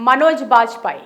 మనోజ్ బాజ్పాయ్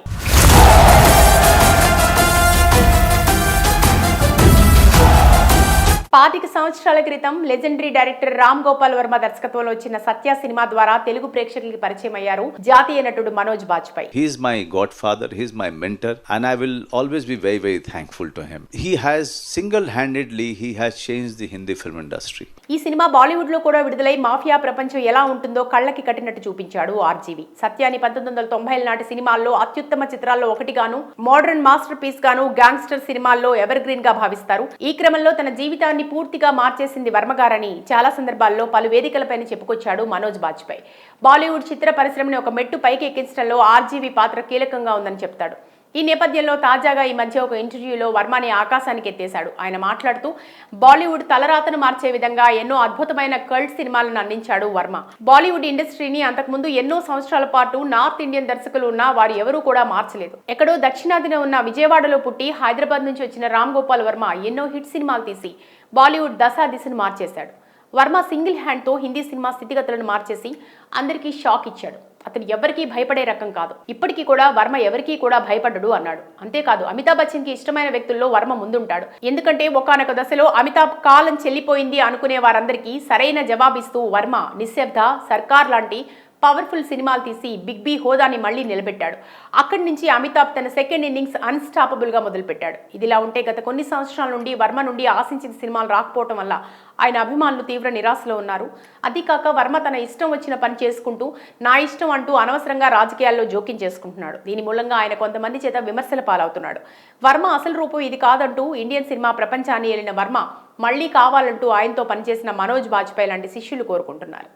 పాతిక సంవత్సరాల క్రితం లెజెండరీ డైరెక్టర్ రామ్ గోపాల్ వర్మ దర్శకత్వంలో వచ్చిన సత్య సినిమా ద్వారా తెలుగు ప్రేక్షకులకి పరిచయం అయ్యారు జాతీయ నటుడు Manoj Bajpayee is my godfather, he is my mentor, and I will always be very, very thankful to him. He has single handedly he has changed the Hindi film industry. ఈ సినిమా బాలీవుడ్లో కూడా విడుదలై మాఫియా ప్రపంచం ఎలా ఉంటుందో కళ్ళకి కట్టినట్టు చూపించాడు ఆర్జీవి సత్యాని పంతొమ్మిది వందల తొంభైల నాటి సినిమాల్లో అత్యుత్తమ చిత్రాల్లో ఒకటిగాను మోడర్న్ మాస్టర్ పీస్ గాను గ్యాంగ్స్టర్ సినిమాల్లో ఎవర్ గ్రీన్గా భావిస్తారు ఈ క్రమంలో తన జీవితాన్ని పూర్తిగా మార్చేసింది వర్మగారని చాలా సందర్భాల్లో పలు వేదికలపైన చెప్పుకొచ్చాడు మనోజ్ బాజ్పేయి. బాలీవుడ్ చిత్ర పరిశ్రమని ఒక మెట్టు పైకి ఎక్కించడంలో ఆర్జీవి పాత్ర కీలకంగా ఉందని చెప్తాడు. ఈ నేపథ్యంలో తాజాగా ఈ మధ్య ఒక ఇంటర్వ్యూలో వర్మని ఆకాశానికి ఎత్తేశాడు. ఆయన మాట్లాడుతూ బాలీవుడ్ తలరాతను మార్చే విధంగా ఎన్నో అద్భుతమైన కల్ట్ సినిమాలను అందించాడు వర్మ. బాలీవుడ్ ఇండస్ట్రీని అంతకుముందు ఎన్నో సంవత్సరాల పాటు నార్త్ ఇండియన్ దర్శకులు ఉన్నా వారు ఎవరూ కూడా మార్చలేదు. ఎక్కడో దక్షిణాదిన ఉన్న విజయవాడలో పుట్టి హైదరాబాద్ నుంచి వచ్చిన రామ్ గోపాల్ వర్మ ఎన్నో హిట్ సినిమాలు తీసి బాలీవుడ్ దశా దిశను మార్చేశాడు. వర్మ సింగిల్ హ్యాండ్తో హిందీ సినిమా స్థితిగతులను మార్చేసి అందరికీ షాక్ ఇచ్చాడు. అతను ఎవరికీ భయపడే రకం కాదు. ఇప్పటికీ కూడా వర్మ ఎవరికీ కూడా భయపడ్డడు అన్నాడు. అంతేకాదు అమితాబ్ బచ్చన్కి ఇష్టమైన వ్యక్తుల్లో వర్మ ముందుంటాడు. ఎందుకంటే ఒకానొక దశలో అమితాబ్ కాలం చెల్లిపోయింది అనుకునే వారందరికీ సరైన జవాబిస్తూ వర్మ నిశ్శబ్ద సర్కార్ లాంటి పవర్ఫుల్ సినిమాలు తీసి బిగ్ బి హోదాని మళ్ళీ నిలబెట్టాడు. అక్కడి నుంచి అమితాబ్ తన సెకండ్ ఇన్నింగ్స్ అన్స్టాపబుల్గా మొదలుపెట్టాడు. ఇదిలా ఉంటే గత కొన్ని సంవత్సరాల నుండి వర్మ నుండి ఆశించిన సినిమాలు రాకపోవటం వల్ల ఆయన అభిమానులు తీవ్ర నిరాశలో ఉన్నారు. అది కాక వర్మ తన ఇష్టం వచ్చిన పని చేసుకుంటూ నా ఇష్టం అంటూ అనవసరంగా రాజకీయాల్లో జోక్యం చేసుకుంటున్నాడు. దీని మూలంగా ఆయన కొంతమంది చేత విమర్శల పాలవుతున్నాడు. వర్మ అసలు రూపం ఇది కాదంటూ ఇండియన్ సినిమా ప్రపంచాన్ని ఏలిన వర్మ మళ్ళీ కావాలంటూ ఆయనతో పనిచేసిన మనోజ్ బాజ్పేయి లాంటి శిష్యులు కోరుకుంటున్నారు.